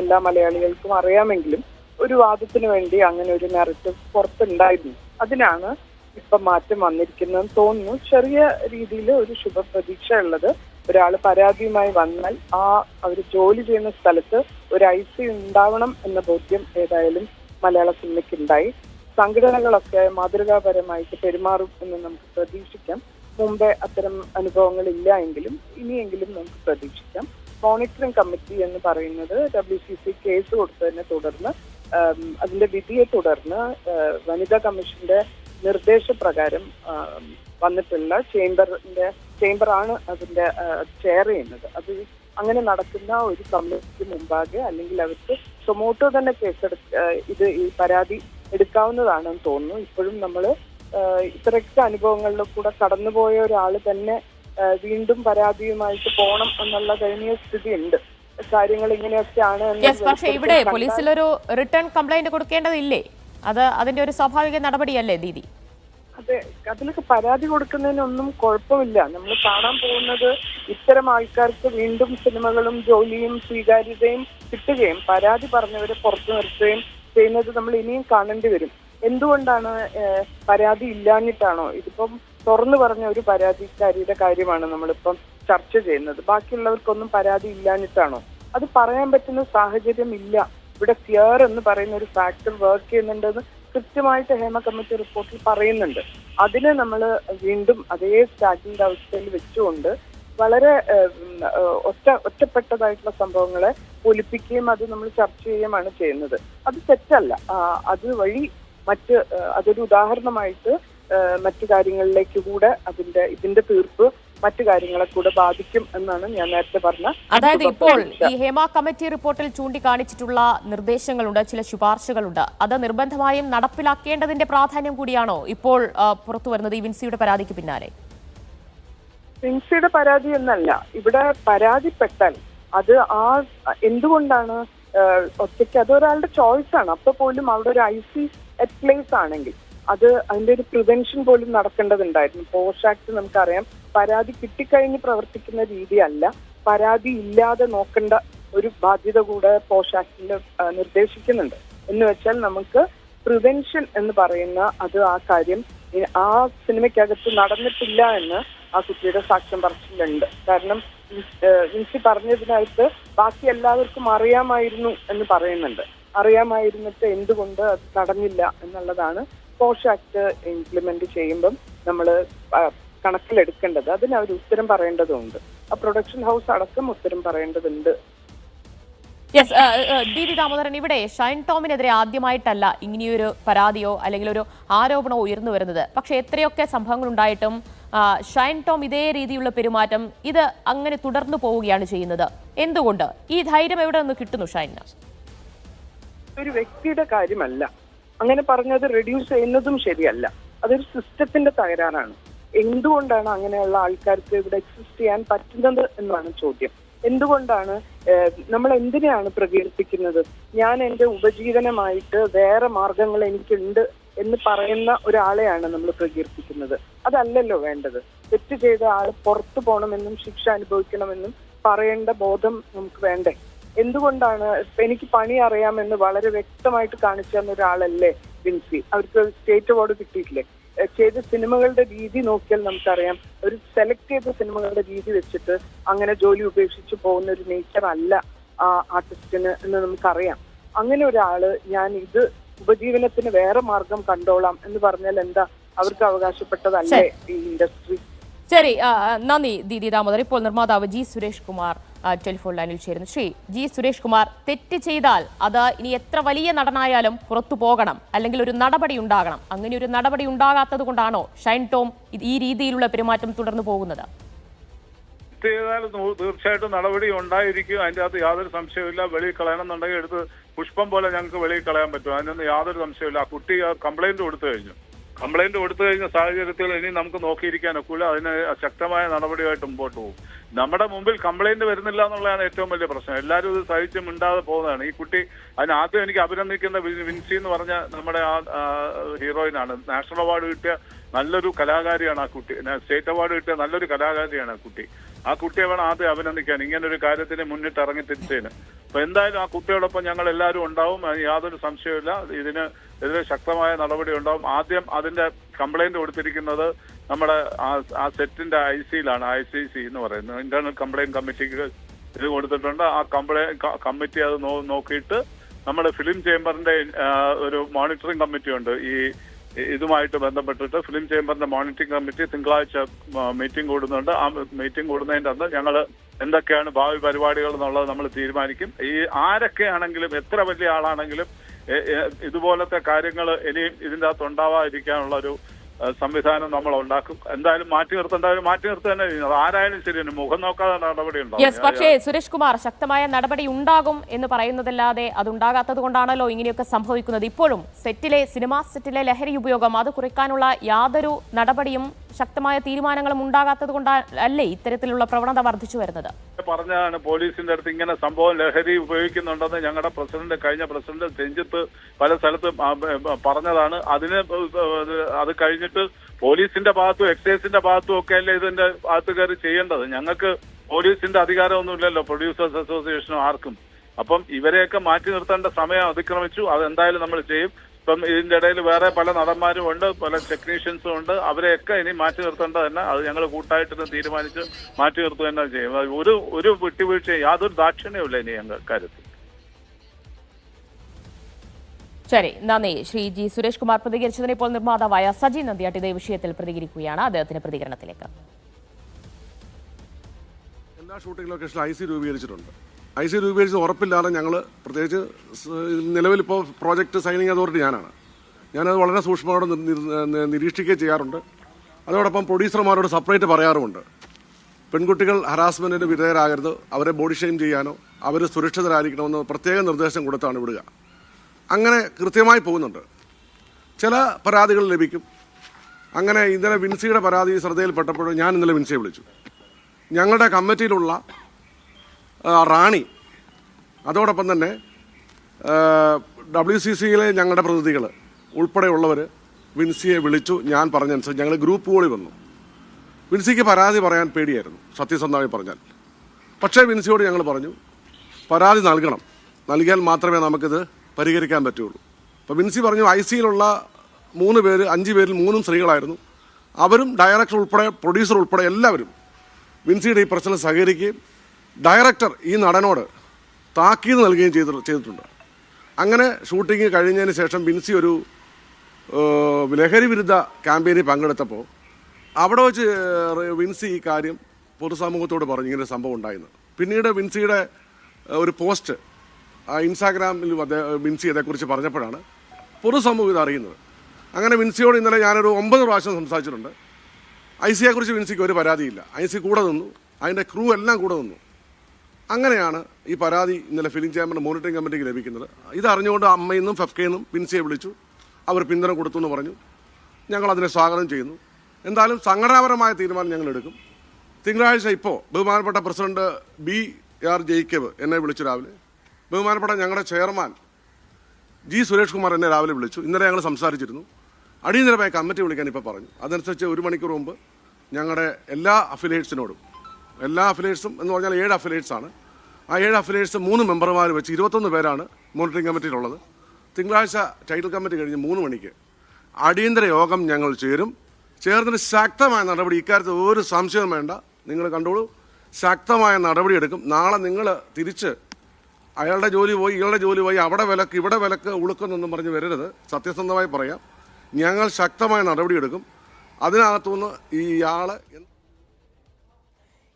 എല്ലാ മലയാളികൾക്കും അറിയാമെങ്കിലും ഒരു വാദത്തിന് വേണ്ടി അങ്ങനെ ഒരു നെററ്റീവ് പുറത്തുണ്ടായിരുന്നു. അതിനാണ് ഇപ്പം മാറ്റം വന്നിരിക്കുന്നതെന്ന് തോന്നുന്നു. ചെറിയ രീതിയിൽ ഒരു ശുഭപ്രതീക്ഷ ഉള്ളത്. ഒരാൾ പരാതിയുമായി വന്നാൽ ആ അവർ ജോലി ചെയ്യുന്ന സ്ഥലത്ത് ഒരു ഐ സി ഉണ്ടാവണം എന്ന ബോധ്യം ഏതായാലും മലയാള സിനിമയ്ക്ക് ഉണ്ടായി സംഘടനകളൊക്കെ മാതൃകാപരമായിട്ട് പെരുമാറും എന്ന് നമുക്ക് പ്രതീക്ഷിക്കാം. മുമ്പേ അത്തരം അനുഭവങ്ങൾ ഇല്ല എങ്കിലും ഇനിയെങ്കിലും നമുക്ക് പ്രതീക്ഷിക്കാം. മോണിറ്ററിംഗ് കമ്മിറ്റി എന്ന് പറയുന്നത് ഡബ്ല്യു സി സി കേസ് കൊടുത്തതിനെ തുടർന്ന് അതിന്റെ വിധിയെ തുടർന്ന് വനിതാ കമ്മീഷന്റെ നിർദ്ദേശപ്രകാരം വന്നിട്ടുള്ള ചേംബറിന്റെ ചേംബറാണ് അതിന്റെ ചെയർ ചെയ്യുന്നത്. അത് അങ്ങനെ നടക്കുന്ന ഒരു കമ്മിറ്റിക്ക് മുമ്പാകെ അല്ലെങ്കിൽ അവർക്ക് സൊമോട്ടോ തന്നെ കേസെടുക്ക ഇത് ഈ പരാതി എടുക്കാവുന്നതാണെന്ന് തോന്നുന്നു. ഇപ്പോഴും നമ്മൾ ഇത്രയൊക്കെ അനുഭവങ്ങളിൽ കൂടെ കടന്നുപോയ ഒരാൾ തന്നെ വീണ്ടും പരാതിയുമായിട്ട് പോണം എന്നുള്ള ദയനീയ സ്ഥിതി ഉണ്ട് കാര്യങ്ങൾ ഇങ്ങനെയൊക്കെയാണ് പക്ഷേ ഇവിടെ പോലീസിൽ ഒരു റിട്ടേൺ കംപ്ലൈന്റ് കൊടുക്കേണ്ടതില്ലേ? അത് അതിന്റെ ഒരു സ്വാഭാവിക നടപടിയല്ലേ ദീദി? അതെ അതിലൊക്കെ പരാതി കൊടുക്കുന്നതിനൊന്നും കുഴപ്പമില്ല. നമ്മൾ കാണാൻ പോകുന്നത് ഇത്തരം ആൾക്കാർക്ക് വീണ്ടും സിനിമകളും ജോലിയും സ്വീകാര്യതയും കിട്ടുകയും പരാതി പറഞ്ഞവരെ പുറത്തു നിർത്തുകയും ചെയ്യുന്നത് നമ്മൾ ഇനിയും കാണേണ്ടി വരും. എന്തുകൊണ്ടാണ് പരാതി ഇല്ലാഞ്ഞിട്ടാണോ? ഇതിപ്പം തുറന്നു പറഞ്ഞ ഒരു പരാതിക്കാരിയുടെ കാര്യമാണ് നമ്മളിപ്പം ചർച്ച ചെയ്യുന്നത്. ബാക്കിയുള്ളവർക്കൊന്നും പരാതി ഇല്ലാഞ്ഞിട്ടാണോ? അത് പറയാൻ പറ്റുന്ന സാഹചര്യം ഇല്ല. ഇവിടെ ഫിയർ എന്ന് പറയുന്ന ഒരു ഫാക്ടർ വർക്ക് ചെയ്യുന്നുണ്ടെന്ന് കൃത്യമായിട്ട് ഹേമ കമ്മിറ്റി റിപ്പോർട്ടിൽ പറയുന്നുണ്ട്. അതിനെ നമ്മൾ വീണ്ടും അതേ സ്റ്റാറ്റിന്റെ അവസ്ഥയിൽ വെച്ചുകൊണ്ട് വളരെ ഒറ്റ ഒറ്റപ്പെട്ടതായിട്ടുള്ള സംഭവങ്ങളെ ഒലിപ്പിക്കുകയും അത് നമ്മൾ ചർച്ച ചെയ്യുകയുമാണ് ചെയ്യുന്നത്. അത് തെറ്റല്ല. അത് വഴി മറ്റ് അതൊരു ഉദാഹരണമായിട്ട് മറ്റു കാര്യങ്ങളിലേക്ക് കൂടെ അതിന്റെ ഇതിന്റെ തീർപ്പ് മറ്റു കാര്യങ്ങളെ കൂടെ ബാധിക്കും എന്നാണ് ഞാൻ നേരത്തെ പറഞ്ഞത് അതായത് ഇപ്പോൾ ഈ ഹേമ കമ്മിറ്റി റിപ്പോർട്ടിൽ ചൂണ്ടിക്കാണിച്ചിട്ടുള്ള നിർദ്ദേശങ്ങളുണ്ട് ചില ശുപാർശകളുണ്ട്. അത് നിർബന്ധമായും നടപ്പിലാക്കേണ്ടതിന്റെ പ്രാധാന്യം കൂടിയാണോ ഇപ്പോൾ പുറത്തു വരുന്നത് ഈ വിൻസിയുടെ പരാതിക്ക് പിന്നാലെ? വിൻസിയുടെ പരാതി എന്നല്ല. ഇവിടെ പരാതിപ്പെട്ടാൽ അത് ആ എന്തുകൊണ്ടാണ് ഒറ്റയ്ക്ക് ഒറ്റയ്ക്ക് അതൊരാളുടെ ചോയ്സ് ആണ്. അപ്പൊ പോലും അവിടെ ഒരു ഐ സി എറ്റ് പ്ലേസ് ആണെങ്കിൽ അത് അതിന്റെ ഒരു പ്രിവെൻഷൻ പോലും നടക്കേണ്ടതുണ്ടായിരുന്നു. പോസ്റ്റ് ആക്ട് നമുക്കറിയാം. പരാതി കിട്ടിക്കഴിഞ്ഞ് പ്രവർത്തിക്കുന്ന രീതിയല്ല. പരാതി ഇല്ലാതെ നോക്കേണ്ട ഒരു ബാധ്യത കൂടെ പോഷ് നിർദ്ദേശിക്കുന്നുണ്ട്. എന്ന് വെച്ചാൽ നമുക്ക് പ്രിവെൻഷൻ എന്ന് പറയുന്ന അത് ആ കാര്യം ആ സിനിമയ്ക്കകത്ത് നടന്നിട്ടില്ല എന്ന് ആ കുട്ടിയുടെ സാക്ഷ്യം പറച്ചിലുണ്ട്. കാരണം വിൻസി പറഞ്ഞതിനകത്ത് ബാക്കി എല്ലാവർക്കും അറിയാമായിരുന്നു എന്ന് പറയുന്നുണ്ട്. അറിയാമായിരുന്നിട്ട് എന്തുകൊണ്ട് അത് നടന്നില്ല എന്നുള്ളതാണ് പോഷ് ആക്ട് ഇംപ്ലിമെന്റ് ചെയ്യുമ്പം നമ്മൾ കണക്കിലെടുക്കേണ്ടത്. അതിന് അവർ ഉത്തരം പറയേണ്ടതുണ്ട്. ആ പ്രൊഡക്ഷൻ ഹൗസ് അടക്കം ഉത്തരം പറയേണ്ടതുണ്ട്. യെസ് ദീദി ദാമോദരൻ ഇവിടെ ഷൈൻ ടോമിനെതിരെ ആദ്യമായിട്ടല്ല ഇങ്ങനെയൊരു പരാതിയോ അല്ലെങ്കിൽ ഒരു ആരോപണമോ ഉയർന്നു വരുന്നത്. പക്ഷേ എത്രയൊക്കെ സംഭവങ്ങൾ ഉണ്ടായിട്ടും ഷൈൻ ടോം ഇതേ രീതിയിലുള്ള പെരുമാറ്റം ഇത് അങ്ങനെ തുടർന്നു പോവുകയാണ് ചെയ്യുന്നത്. എന്തുകൊണ്ട്? ഈ ധൈര്യം എവിടെ നിന്ന് കിട്ടുന്നു ഷൈന ഒരു വ്യക്തിയുടെ കാര്യമല്ല. അങ്ങനെ പറഞ്ഞത് റെഡ്യൂസ് ചെയ്യുന്നതും ശരിയല്ല. അതൊരു സിസ്റ്റത്തിന്റെ തകരാറാണ്. എന്തുകൊണ്ടാണ് അങ്ങനെയുള്ള ആൾക്കാർക്ക് ഇവിടെ എക്സിസ്റ്റ് ചെയ്യാൻ പറ്റുന്നത് എന്നാണ് ചോദ്യം. എന്തുകൊണ്ടാണ് നമ്മൾ എന്തിനെയാണ് പ്രകീർത്തിക്കുന്നത്? ഞാൻ എന്റെ ഉപജീവനമായിട്ട് വേറെ മാർഗങ്ങൾ എനിക്കുണ്ട് എന്ന് പറയുന്ന ഒരാളെയാണ് നമ്മൾ പ്രകീർത്തിക്കുന്നത്. അതല്ലല്ലോ വേണ്ടത്. തെറ്റ് ചെയ്ത ആൾ പുറത്തു പോകണമെന്നും ശിക്ഷ അനുഭവിക്കണമെന്നും പറയേണ്ട ബോധം നമുക്ക് വേണ്ടേ? എന്തുകൊണ്ടാണ് എനിക്ക് പണി അറിയാമെന്ന് വളരെ വ്യക്തമായിട്ട് കാണിച്ചു തന്ന ഒരാളല്ലേ വിൻസി? അവർക്ക് സ്റ്റേറ്റ് അവാർഡ് കിട്ടിയിട്ടില്ലേ? ചെയ്ത സിനിമകളുടെ രീതി നോക്കിയാൽ നമുക്കറിയാം. ഒരു സെലക്ട് ചെയ്ത സിനിമകളുടെ രീതി വെച്ചിട്ട് അങ്ങനെ ജോലി ഉപേക്ഷിച്ച് പോകുന്ന ഒരു നേച്ചർ അല്ല ആ ആർട്ടിസ്റ്റിന് എന്ന് നമുക്കറിയാം. അങ്ങനെ ഒരാൾ ഞാൻ ഇത് ഉപജീവനത്തിന് വേറെ മാർഗം കണ്ടോളാം എന്ന് പറഞ്ഞാൽ എന്താ? അവർക്ക് അവകാശപ്പെട്ടതല്ലേ ഈ ഇൻഡസ്ട്രി ശരി നന്ദി ദീദി ദാമോദർ. ഇപ്പോൾ നിർമ്മാതാവ് ജി സുരേഷ് കുമാർ. ടെലിഫോൺ ലൈനിൽ ചേരുന്നു. ശ്രീ ജി സുരേഷ് കുമാർ തെറ്റ് ചെയ്താൽ അത് ഇനി എത്ര വലിയ നടനായാലും പുറത്തു പോകണം. അല്ലെങ്കിൽ ഒരു നടപടി ഉണ്ടാകണം. അങ്ങനെ ഒരു നടപടി ഉണ്ടാകാത്തത് കൊണ്ടാണോ ഷൈൻ ടോം ഈ രീതിയിലുള്ള പെരുമാറ്റം തുടർന്നു പോകുന്നത്? ചെയ്താൽ തീർച്ചയായിട്ടും നടപടി ഉണ്ടായിരിക്കും. അതിന്റെ അകത്ത് യാതൊരു സംശയമില്ല വെളിയിൽ കളയണമെന്നുണ്ടെങ്കിൽ എടുത്ത് പുഷ്പം പോലെ ഞങ്ങൾക്ക് വെളിയിൽ കളയാൻ പറ്റും. അതിനൊന്നും യാതൊരു സംശയമില്ല ആ കുട്ടി കംപ്ലൈന്റ് കൊടുത്തു കഴിഞ്ഞു. കംപ്ലൈന്റ് കൊടുത്തു കഴിഞ്ഞ സാഹചര്യത്തിൽ ഇനി നമുക്ക് നോക്കിയിരിക്കാൻ അതിന് ശക്തമായ നടപടിയായിട്ട് മുമ്പോട്ട് പോകും. നമ്മുടെ മുമ്പിൽ കംപ്ലൈന്റ് വരുന്നില്ല എന്നുള്ളതാണ് ഏറ്റവും വലിയ പ്രശ്നം. എല്ലാവരും ഇത് സഹിച്ച് മിണ്ടാതെ പോകുന്നതാണ്. ഈ കുട്ടി അതിന് ആദ്യം എനിക്ക് അഭിനന്ദിക്കുന്ന വിൻസി എന്ന് പറഞ്ഞ നമ്മുടെ ആ, ഹീറോയിനാണ്. നാഷണൽ അവാർഡ് കിട്ടിയ നല്ലൊരു കലാകാരിയാണ് ആ കുട്ടി. സ്റ്റേറ്റ് അവാർഡ് കിട്ടിയ നല്ലൊരു കലാകാരിയാണ് ആ കുട്ടി. ആ കുട്ടിയെ വേണം ആദ്യം അഭിനന്ദിക്കാൻ. ഇങ്ങനെ ഒരു കാര്യത്തിന് മുന്നിട്ട് ഇറങ്ങി തിരിച്ചതിന് അപ്പൊ എന്തായാലും ആ കുട്ടിയോടൊപ്പം ഞങ്ങൾ എല്ലാവരും ഉണ്ടാവും യാതൊരു സംശയമില്ല ഇതിന് എതിരെ ശക്തമായ നടപടി ഉണ്ടാവും. ആദ്യം അതിന്റെ കംപ്ലൈന്റ് കൊടുത്തിരിക്കുന്നത് നമ്മുടെ ആ- സെറ്റിന്റെ ഐ സിയിലാണ് ഐ സി സി എന്ന് പറയുന്നത്. ഇന്റേണൽ കംപ്ലൈന്റ് കമ്മിറ്റിക്ക് ഇത് കൊടുത്തിട്ടുണ്ട്. ആ കംപ്ലൈന്റ് കമ്മിറ്റി അത് നോക്കിയിട്ട് നമ്മുടെ ഫിലിം ചേംബറിന്റെ ഒരു മോണിറ്ററിംഗ് കമ്മിറ്റി ഉണ്ട്. ഈ ഇതുമായിട്ട് ബന്ധപ്പെട്ടിട്ട് ഫിലിം ചേംബറിന്റെ മോണിറ്ററിംഗ് കമ്മിറ്റി തിങ്കളാഴ്ച മീറ്റിംഗ് കൂടുന്നുണ്ട്. ആ മീറ്റിംഗ് കൂടുന്നതിന്റെ അന്ന് ഞങ്ങൾ എന്തൊക്കെയാണ് ഭാവി പരിപാടികൾ എന്നുള്ളത് നമ്മൾ തീരുമാനിക്കും. ഈ ആരൊക്കെയാണെങ്കിലും എത്ര വലിയ ആളാണെങ്കിലും ഇതുപോലത്തെ കാര്യങ്ങൾ ഇനിയും ഇതിന്റെ അകത്ത് ഉണ്ടാവാതിരിക്കാനുള്ള ഒരു സംവിധാനം നമ്മൾ ഉണ്ടാക്കും എന്തായാലും മാറ്റി നിർത്തേണ്ടവർ മാറ്റി നിർത്തുക തന്നെ ചെയ്യും. അത് ആരായാലും ശരി മുഖം നോക്കാതെ നടപടി ഉണ്ടാവും. പക്ഷേ സുരേഷ് കുമാർ ശക്തമായ നടപടി ഉണ്ടാകും എന്ന് പറയുന്നതല്ലാതെ അത് ഉണ്ടാകാത്തത് കൊണ്ടാണല്ലോ ഇങ്ങനെയൊക്കെ സംഭവിക്കുന്നത്. ഇപ്പോഴും സെറ്റിലെ സിനിമാ സെറ്റിലെ ലഹരി ഉപയോഗം അത് കുറയ്ക്കാനുള്ള യാതൊരു നടപടിയും ശക്തമായ തീരുമാനങ്ങളും ഉണ്ടാകാത്തത് കൊണ്ടല്ലേ ഇത്തരത്തിലുള്ള പ്രവണത വർദ്ധിച്ചു വരുന്നത്? പറഞ്ഞതാണ് പോലീസിന്റെ അടുത്ത് ഇങ്ങനെ സംഭവം ലഹരി ഉപയോഗിക്കുന്നുണ്ടെന്ന് ഞങ്ങളുടെ പ്രസിഡന്റ് കഴിഞ്ഞ പ്രസിഡന്റ് രഞ്ജിത്ത് പല സ്ഥലത്തും പറഞ്ഞതാണ്. അതിന് അത് കഴിഞ്ഞിട്ട് പോലീസിന്റെ ഭാഗത്തും എക്സൈസിന്റെ ഭാഗത്തും ഒക്കെ അല്ലേ ഇതിന്റെ ഭാഗത്ത് കയറി ചെയ്യേണ്ടത്? ഞങ്ങൾക്ക് പോലീസിന്റെ അധികാരമൊന്നുമില്ലല്ലോ പ്രൊഡ്യൂസേഴ്സ് അസോസിയേഷനും ആർക്കും. അപ്പം ഇവരെയൊക്കെ മാറ്റി നിർത്തേണ്ട സമയം അതിക്രമിച്ചു. അതെന്തായാലും നമ്മൾ ചെയ്യും. ഇപ്പം ഇതിന്റെ ഇടയിൽ വേറെ പല നടന്മാരും ഉണ്ട് പല ടെക്നീഷ്യൻസും ഉണ്ട്. അവരെയൊക്കെ ഇനി മാറ്റി നിർത്തേണ്ടത് തന്നെ. അത് ഞങ്ങൾ കൂട്ടായിട്ട് തീരുമാനിച്ച് മാറ്റി നിർത്തുക തന്നെ ചെയ്യും. ഒരു ഒരു വിട്ടുവീഴ്ച യാതൊരു ദാക്ഷിണ്യമില്ല ഇനി ഞങ്ങൾ കാര്യത്തിൽ. ശരി നന്ദി. ശ്രീ ജി സുരേഷ് കുമാർ പ്രതികരിച്ചതിന് ഇപ്പോൾ നിർമ്മാതാവായ സജി നന്ദിയാട്ട് ഇതേ വിഷയത്തിൽ പ്രതികരിക്കുകയാണ് അദ്ദേഹത്തിന്റെ പ്രതികരണത്തിലേക്ക്. എല്ലാ ഷൂട്ടിംഗ് ലൊക്കേഷനിലും ഐ സി രൂപീകരിച്ചിട്ടുണ്ട്. ഐ സി രൂപീകരിച്ച് ഉറപ്പില്ലാതെ ഞങ്ങൾ പ്രത്യേകിച്ച് നിലവിലിപ്പോൾ പ്രോജക്റ്റ് സൈനിങ് അതോറിറ്റി ഞാനാണ്. ഞാനത് വളരെ സൂക്ഷ്മമായിട്ട് നിരീക്ഷിക്കുകയും ചെയ്യാറുണ്ട്. അതോടൊപ്പം പ്രൊഡ്യൂസർമാരോട് സെപ്പറേറ്റ് പറയാറുമുണ്ട്. പെൺകുട്ടികൾ ഹരാസ്മെന്റിന് വിധേയരാകരുത് അവരെ ബോഡി ഷെയിം ചെയ്യാനോ അവർ സുരക്ഷിതരായിരിക്കണമെന്ന് പ്രത്യേക നിർദ്ദേശം കൊടുത്താണ് വിടുക. അങ്ങനെ കൃത്യമായി പോകുന്നുണ്ട്. ചില പരാതികൾ ലഭിക്കും. അങ്ങനെ ഇന്നലെ വിൻസിയുടെ പരാതി ശ്രദ്ധയിൽപ്പെട്ടപ്പോൾ ഞാൻ ഇന്നലെ വിൻസിയെ വിളിച്ചു. ഞങ്ങളുടെ കമ്മിറ്റിയിലുള്ള റാണി. അതോടൊപ്പം തന്നെ ഡബ്ല്യു സി സിയിലെ ഞങ്ങളുടെ പ്രതിനിധികൾ ഉൾപ്പെടെയുള്ളവർ വിൻസിയെ വിളിച്ചു ഞാൻ പറഞ്ഞനുസരിച്ച് ഞങ്ങൾ ഗ്രൂപ്പ് കോളി വന്നു. വിൻസിക്ക് പരാതി പറയാൻ പേടിയായിരുന്നു സത്യസന്ധമായി പറഞ്ഞാൽ. പക്ഷേ വിൻസിയോട് ഞങ്ങൾ പറഞ്ഞു പരാതി നൽകണം. നൽകിയാൽ മാത്രമേ നമുക്കിത് പരിഹരിക്കാൻ പറ്റുള്ളൂ. അപ്പോൾ വിൻസി പറഞ്ഞു ഐ സിയിലുള്ള മൂന്ന് പേര് അഞ്ച് പേരിൽ മൂന്നും സ്ത്രീകളായിരുന്നു. അവരും ഡയറക്ടർ ഉൾപ്പെടെ പ്രൊഡ്യൂസർ ഉൾപ്പെടെ എല്ലാവരും വിൻസിയുടെ ഈ പ്രശ്നം സഹകരിക്കുകയും ഡയറക്ടർ ഈ നടനോട് താക്കീത് നൽകുകയും ചെയ്ത് ചെയ്തിട്ടുണ്ട്. അങ്ങനെ ഷൂട്ടിംഗ് കഴിഞ്ഞതിന് ശേഷം ബിൻസി ഒരു ലഹരി വിരുദ്ധ ക്യാമ്പയിനിൽ പങ്കെടുത്തപ്പോൾ അവിടെ വെച്ച് വിൻസി ഈ കാര്യം പൊതുസമൂഹത്തോട് പറഞ്ഞു ഇങ്ങനെ സംഭവം ഉണ്ടായിരുന്നു പിന്നീട് വിൻസിയുടെ ഒരു പോസ്റ്റ് ഇൻസ്റ്റാഗ്രാമിൽ വിൻസി അതേക്കുറിച്ച് പറഞ്ഞപ്പോഴാണ് പൊതുസമൂഹം ഇത് അറിയുന്നത്. അങ്ങനെ വിൻസിയോട് ഇന്നലെ ഞാനൊരു ഒമ്പത് പ്രാവശ്യം സംസാരിച്ചിട്ടുണ്ട്. ഐ സിയെക്കുറിച്ച് വിൻസിക്ക് ഒരു പരാതിയില്ല. ഐ സി കൂടെ നിന്നു. അതിന്റെ ക്രൂ എല്ലാം കൂടെ നിന്നു. അങ്ങനെയാണ് ഈ പരാതി ഇന്നലെ ഫിലിം ചേമ്പറിന്റെ മോണിറ്ററിംഗ് കമ്മിറ്റിക്ക് ലഭിക്കുന്നത്. ഇത് അറിഞ്ഞുകൊണ്ട് നിന്നും ഫെഫ്കയിൽ വിൻസിയെ വിളിച്ചു. അവർ പിന്തുണ കൊടുത്തു എന്ന് പറഞ്ഞു. ഞങ്ങൾ അതിനെ സ്വാഗതം ചെയ്യുന്നു. എന്തായാലും സംഘടനാപരമായ തീരുമാനം ഞങ്ങൾ എടുക്കും തിങ്കളാഴ്ച ഇപ്പോൾ ബഹുമാനപ്പെട്ട പ്രസിഡന്റ് ബി ആർ ജയിക്കബ് എന്നെ വിളിച്ചു രാവിലെ. ബഹുമാനപ്പെട്ട ഞങ്ങളുടെ ചെയർമാൻ ജി സുരേഷ് കുമാർ എന്നെ രാവിലെ വിളിച്ചു. ഇന്നലെ ഞങ്ങൾ സംസാരിച്ചിരുന്നു. അടിയന്തരമായ കമ്മിറ്റി വിളിക്കാൻ ഇപ്പോൾ പറഞ്ഞു. അതനുസരിച്ച് ഒരു മണിക്കൂർ മുമ്പ് ഞങ്ങളുടെ എല്ലാ അഫിലിയേറ്റ്സിനോടും എല്ലാ അഫിലേറ്റ്സും എന്ന് പറഞ്ഞാൽ ഏഴ് അഫിലിയേറ്റ്സ് ആണ്. ആ ഏഴ് അഫിലേറ്റ്സ് മൂന്ന് മെമ്പർമാർ വെച്ച് ഇരുപത്തൊന്ന് പേരാണ് മോണിറ്ററിംഗ് കമ്മിറ്റിയിലുള്ളത് തിങ്കളാഴ്ച ടൈറ്റിൽ കമ്മിറ്റി കഴിഞ്ഞ് മൂന്ന് മണിക്ക് അടിയന്തര യോഗം ഞങ്ങൾ ചേരും. ചേർന്നിട്ട് ശക്തമായ നടപടി ഇക്കാര്യത്തിൽ ഒരു സംശയവും വേണ്ട. നിങ്ങൾ കണ്ടോളൂ ശക്തമായ നടപടി എടുക്കും. നാളെ നിങ്ങൾ തിരിച്ച് അയാളുടെ ജോലി പോയി ഇയാളുടെ ജോലി പോയി അവിടെ വിലക്ക് ഇവിടെ വിലക്ക് ഉളുക്കുന്നൊന്നും പറഞ്ഞ് വരരുത്. സത്യസന്ധമായി പറയാം. ഞങ്ങൾ ശക്തമായ നടപടിയെടുക്കും അതിനകത്തുനിന്ന് ഈ ആൾ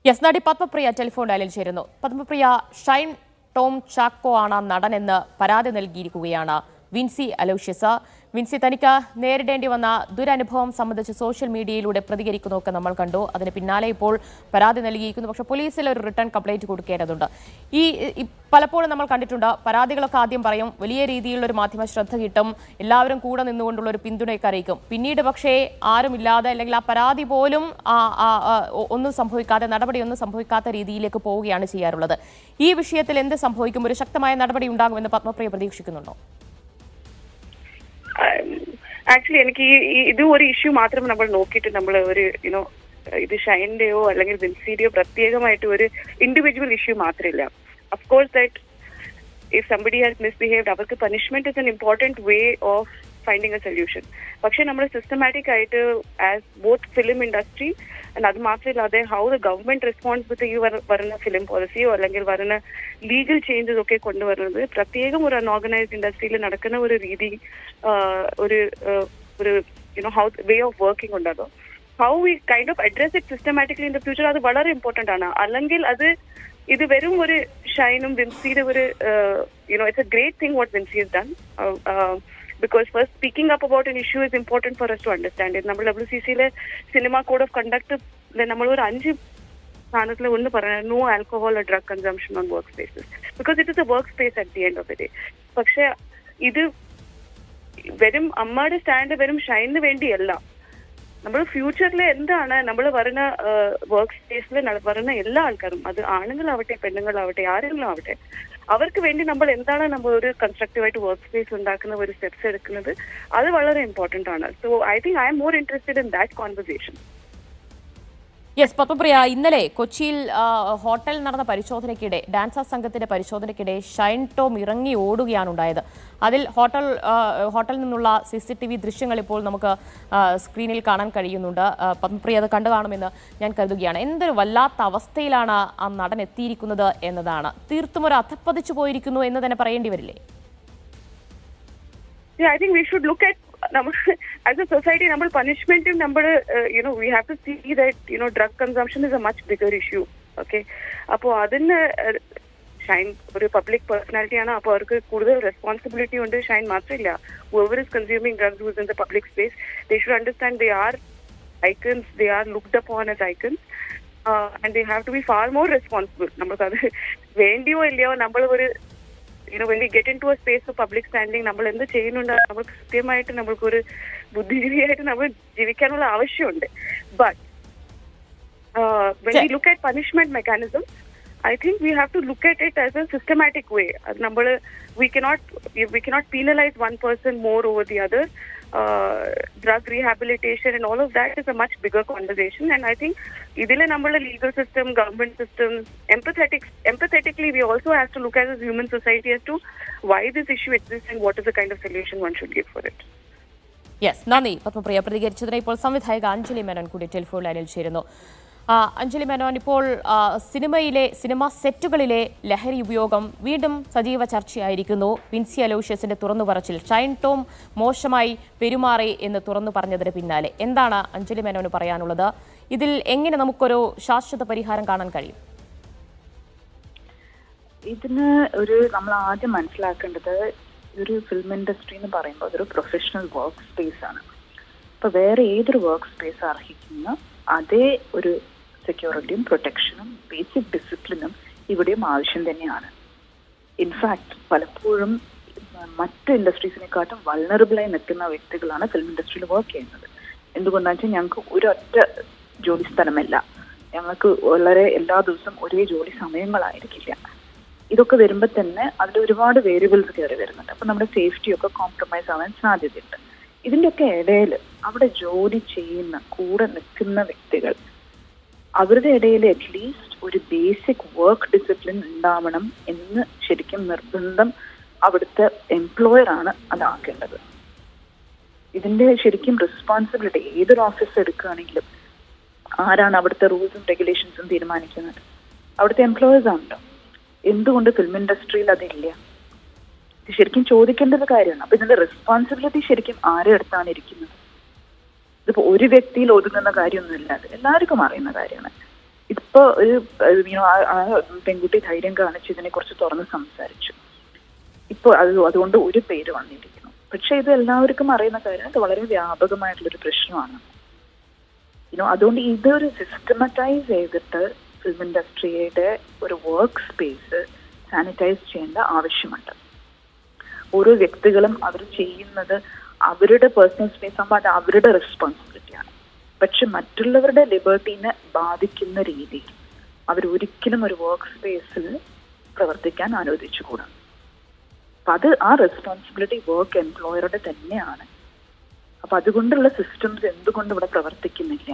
യെസ് നടി പത്മപ്രിയ ടെലിഫോൺ ലൈനിൽ ചേരുന്നു. പത്മപ്രിയ ഷൈൻ ടോം ചാക്കോ ആണ് നടനെന്ന് പരാതി നൽകിയിരിക്കുകയാണ് വിൻസി അലോഷ്യസ്. വിൻസി തനിക്ക് നേരിടേണ്ടി വന്ന ദുരനുഭവം സംബന്ധിച്ച് സോഷ്യൽ മീഡിയയിലൂടെ പ്രതികരിക്കുന്നതൊക്കെ നമ്മൾ കണ്ടു. അതിന് പിന്നാലെ ഇപ്പോൾ പരാതി നൽകിയിരിക്കുന്നു. പക്ഷേ പോലീസിൽ ഒരു റിട്ടേൺ കംപ്ലൈന്റ് കൊടുക്കേണ്ടതുണ്ട്. ഈ പലപ്പോഴും നമ്മൾ കണ്ടിട്ടുണ്ട് പരാതികളൊക്കെ ആദ്യം പറയും വലിയ രീതിയിലുള്ള ഒരു മാധ്യമ ശ്രദ്ധ കിട്ടും എല്ലാവരും കൂടെ നിന്നുകൊണ്ടുള്ള ഒരു പിന്തുണയൊക്കെ അറിയിക്കും. പിന്നീട് പക്ഷേ ആരുമില്ലാതെ അല്ലെങ്കിൽ ആ പരാതി പോലും ഒന്നും സംഭവിക്കാതെ നടപടിയൊന്നും സംഭവിക്കാത്ത രീതിയിലേക്ക് പോവുകയാണ് ചെയ്യാറുള്ളത്. ഈ വിഷയത്തിൽ എന്ത് സംഭവിക്കും? ഒരു ശക്തമായ നടപടി ഉണ്ടാകുമെന്ന് പത്മപ്രിയ പ്രതീക്ഷിക്കുന്നുണ്ടോ? ആക്ച്വലി എനിക്ക് ഈ ഇത് ഒരു ഇഷ്യൂ മാത്രം നമ്മൾ നോക്കിയിട്ട് നമ്മൾ ഒരു യുനോ ഇത് ഷൈന്റെയോ അല്ലെങ്കിൽ വിൻസിയുടെയോ പ്രത്യേകമായിട്ട് ഒരു individual issue മാത്രമില്ല. Of course that if somebody has misbehaved അവർക്ക് punishment is an important way of finding a solution പക്ഷെ നമ്മൾ സിസ്റ്റമാറ്റിക് ആയിട്ട് ആസ് ബോത്ത് ഫിലിം ഇൻഡസ്ട്രി അത് മാത്രമല്ലാതെ how the government response with ഈ വര- വരുന്ന ഫിലിം പോളിസിയോ അല്ലെങ്കിൽ വരുന്ന ലീഗൽ ചേഞ്ചസ് ഒക്കെ കൊണ്ടുവരുന്നത് പ്രത്യേകം ഒരു അൺഓർഗനൈസ്ഡ് ഇൻഡസ്ട്രിയിൽ നടക്കുന്ന ഒരു രീതി ഒരു ഒരു you know how way of working ഉണ്ടാകും how we kind of address it systematically in the future അത് വളരെ ഇമ്പോർട്ടന്റ് ആണ്. അല്ലെങ്കിൽ അത് ഇത് വെറും ഒരു ഷൈനും വിൻസിയുടെ ഒരു you know it's a great thing what Vincy is done because first speaking up about an issue is important for us to understand നമ്മൾ ഡബ്ല്യു സി സിയിലെ സിനിമ കോഡ് ഓഫ് കണ്ടക്ട് നമ്മൾ ഒരു അഞ്ച് സ്ഥാനത്തിൽ ഒന്ന് പറയാം no alcohol drug consumption on work spaces because it is a work space at the end of the day പക്ഷെ ഇത് വെറും അമ്മയുടെ സ്റ്റാൻഡ് വെറും ഷൈനിന് വേണ്ടിയല്ല. നമ്മൾ ഫ്യൂച്ചറിൽ എന്താണ് നമ്മൾ വരുന്ന വർക്ക് സ്പേസിൽ വരുന്ന എല്ലാ ആൾക്കാരും അത് ആണുങ്ങളാവട്ടെ പെണ്ണുങ്ങളാവട്ടെ ആരെങ്കിലും ആവട്ടെ അവർക്ക് വേണ്ടി നമ്മൾ എന്താണ് നമ്മൾ ഒരു കൺസ്ട്രക്റ്റീവായിട്ട് വർക്ക് സ്പേസ് ഉണ്ടാക്കുന്ന ഒരു സ്റ്റെപ്സ് എടുക്കുന്നത്? അത് വളരെ ഇമ്പോർട്ടന്റ് ആണ്. So I think I'm more interested in that conversation yes Padmapriya ഇന്നലെ കൊച്ചിയിൽ ഹോട്ടലിൽ നടന്ന പരിശോധനയ്ക്കിടെ ഡാൻസർ സംഘത്തിന്റെ പരിശോധനയ്ക്കിടെ ഷൈൻ ടോം ഇറങ്ങി ഓടുകയാണ് ഉണ്ടായത്. അതിൽ ഹോട്ടൽ ഹോട്ടലിൽ നിന്നുള്ള സി സി ടി വി ദൃശ്യങ്ങൾ ഇപ്പോൾ നമുക്ക് സ്ക്രീനിൽ കാണാൻ കഴിയുന്നുണ്ട്. പത്മപ്രിയ അത് കണ്ടു കാണുമെന്ന് ഞാൻ കരുതുകയാണ്. എന്തൊരു വല്ലാത്ത അവസ്ഥയിലാണ് ആ നടൻ എത്തിയിരിക്കുന്നത് എന്നതാണ്. തീർത്തും ഒരു അധപ്പതിച്ചു പോയിരിക്കുന്നു എന്ന് തന്നെ പറയേണ്ടി വരില്ലേ? Yeah, I think we should look നമ്മൾ ആസ് എ സൊസൈറ്റി നമ്മൾ പണിഷ്മെന്റും നമ്മൾ you know we have to see that you know drug consumption is a much bigger issue okay അപ്പോൾ അതിന് ഷൈൻ ഒരു പബ്ലിക് പേഴ്സണാലിറ്റിയാണ് അപ്പോൾ അവർക്ക് കൂടുതൽ റെസ്പോൺസിബിലിറ്റി ഉണ്ട്. Shine മാത്രമില്ല whoever is consuming drugs within the public space they should understand they are icons they are looked upon as icons and and they have to be far more responsible. നമ്മൾക്ക് അത് വേണ്ടിയോ ഇല്ലയോ നമ്മൾ ഒരു you know when we get into a space of public standing നമ്മൾ എന്ത് ചെയ്യുന്നുണ്ട് നമ്മൾ കൃത്യമായിട്ട് നമ്മൾക്കൊരു ബുദ്ധിജീവിയായിട്ട് നമ്മൾ ജീവിക്കാനുള്ള ആവശ്യമുണ്ട് but when we look at punishment mechanism I think we have to look at it as a systematic way. അത് നമ്മൾ we cannot we cannot penalize one person more over the other. Uh, drug rehabilitation and all of that is a much bigger conversation. And I think idile നമ്മളെ legal system, government system, empathetic, empathetically we also have to look at as human society as to why this issue exists and what is the kind of solution one should give for it. Yes നന്ദി പത്മപ്രിയ പ്രതികരിച്ചതിന് ഇപ്പോൾ സംവിധായക അഞ്ജലി മേനോൻ കൂടി telephone ലൈനിൽ ചേരുന്നു അഞ്ജലി മേനോൻ ഇപ്പോൾ സിനിമയിലെ cinema സെറ്റുകളിലെ ലഹരി ഉപയോഗം വീണ്ടും സജീവ ചർച്ചയായിരിക്കുന്നു. വിൻസി അലോഷ്യസിന്റെ തുറന്നു പറച്ചിൽ ഷൈൻ ടോം മോശമായി പെരുമാറി എന്ന് തുറന്നു പറഞ്ഞതിന് പിന്നാലെ. എന്താണ് അഞ്ജലി മേനോന് പറയാനുള്ളത്? ഇതിൽ എങ്ങനെ നമുക്കൊരു ശാശ്വത പരിഹാരം കാണാൻ കഴിയും? ഇതിന് ഒരു നമ്മൾ ആദ്യം മനസ്സിലാക്കേണ്ടത് ഒരു ഫിലിം ഇൻഡസ്ട്രി എന്ന് പറയുമ്പോൾ അതൊരു പ്രൊഫഷണൽ വർക്ക് സ്പേസ് ആണ്. ഇപ്പൊ വേറെ ഏതൊരു വർക്ക് സ്പേസ് അർഹിക്കുന്ന അതേ ഒരു സെക്യൂരിറ്റിയും പ്രൊട്ടക്ഷനും ബേസിക് ഡിസിപ്ലിനും ഇവിടെയും ആവശ്യം തന്നെയാണ്. ഇൻഫാക്ട് പലപ്പോഴും മറ്റ് ഇൻഡസ്ട്രീസിനെക്കാട്ടും വൾണറബിളായി നിൽക്കുന്ന വ്യക്തികളാണ് ഫിലിം ഇൻഡസ്ട്രിയിൽ വർക്ക് ചെയ്യുന്നത്. എന്തുകൊണ്ടാണെന്ന് വെച്ചാൽ ഞങ്ങൾക്ക് ഒരൊറ്റ ജോലി സ്ഥലമല്ല. ഞങ്ങൾക്ക് വളരെ എല്ലാ ദിവസവും ഒരേ ജോലി സമയങ്ങളായിരിക്കില്ല. ഇതൊക്കെ വരുമ്പോൾ തന്നെ അതിൽ ഒരുപാട് വേരിയബിൾസ് കയറി വരുന്നുണ്ട്. അപ്പം നമ്മുടെ സേഫ്റ്റി ഒക്കെ കോംപ്രമൈസ് ആവാൻ സാധ്യതയുണ്ട്. ഇതിന്റെയൊക്കെ ഇടയിൽ അവിടെ ജോലി ചെയ്യുന്ന കൂടെ നിൽക്കുന്ന വ്യക്തികൾ അവരുടെ ഇടയിൽ അറ്റ്ലീസ്റ്റ് ഒരു ബേസിക് വർക്ക് ഡിസിപ്ലിൻ ഉണ്ടാവണം എന്ന് ശരിക്കും നിർബന്ധം അവിടുത്തെ എംപ്ലോയർ ആണ് അതാക്കേണ്ടത്. ഇതിന്റെ ശരിക്കും റെസ്പോൺസിബിലിറ്റി ഏതൊരു ഓഫീസ് എടുക്കുകയാണെങ്കിലും ആരാണ് അവിടുത്തെ റൂൾസും റെഗുലേഷൻസും തീരുമാനിക്കുന്നത്? അവിടുത്തെ എംപ്ലോയേഴ്സ് ആണല്ലോ. എന്തുകൊണ്ട് ഫിലിം ഇൻഡസ്ട്രിയിൽ അതില്ല? ഇത് ശരിക്കും ചോദിക്കേണ്ട ഒരു കാര്യമാണ്. അപ്പൊ ഇതിന്റെ റെസ്പോൺസിബിലിറ്റി ശരിക്കും ആരെ അടുത്താണ് ഇരിക്കുന്നത്? ഇതിപ്പോ ഒരു വ്യക്തിയിൽ ഒതുങ്ങുന്ന കാര്യമൊന്നുമില്ല. അത് എല്ലാവർക്കും അറിയുന്ന കാര്യമാണ്. ഇപ്പൊ ഒരു ആ പെൺകുട്ടി ധൈര്യം കാണിച്ച് ഇതിനെ കുറിച്ച് തുറന്ന് സംസാരിച്ചു. ഇപ്പൊ അത് അതുകൊണ്ട് ഒരു പേര് വന്നിരിക്കുന്നു. പക്ഷെ ഇത് എല്ലാവർക്കും അറിയുന്ന കാര്യം ഇത് വളരെ വ്യാപകമായിട്ടുള്ളൊരു പ്രശ്നമാണ്. അതുകൊണ്ട് ഇതൊരു സിസ്റ്റമറ്റൈസ് ചെയ്തിട്ട് ഫിലിം ഇൻഡസ്ട്രിയുടെ ഒരു വർക്ക് സ്പേസ് സാനിറ്റൈസ് ചെയ്യേണ്ട ആവശ്യമുണ്ട്. ഓരോ വ്യക്തികളും അവർ ചെയ്യുന്നത് അവരുടെ പേഴ്സണൽ സ്പേസ് ആകുമ്പോൾ അത് അവരുടെ റെസ്പോൺസിബിലിറ്റിയാണ് പക്ഷെ മറ്റുള്ളവരുടെ ലിബർട്ടീനെ ബാധിക്കുന്ന രീതിയിൽ അവർ ഒരിക്കലും ഒരു വർക്ക് സ്പേസിൽ പ്രവർത്തിക്കാൻ അനുവദിച്ചുകൂടാ അപ്പം അത് ആ റെസ്പോൺസിബിലിറ്റി വർക്ക് എംപ്ലോയറുടെ തന്നെയാണ്. അപ്പം അതുകൊണ്ടുള്ള സിസ്റ്റംസ് എന്തുകൊണ്ട് ഇവിടെ പ്രവർത്തിക്കുന്നില്ല?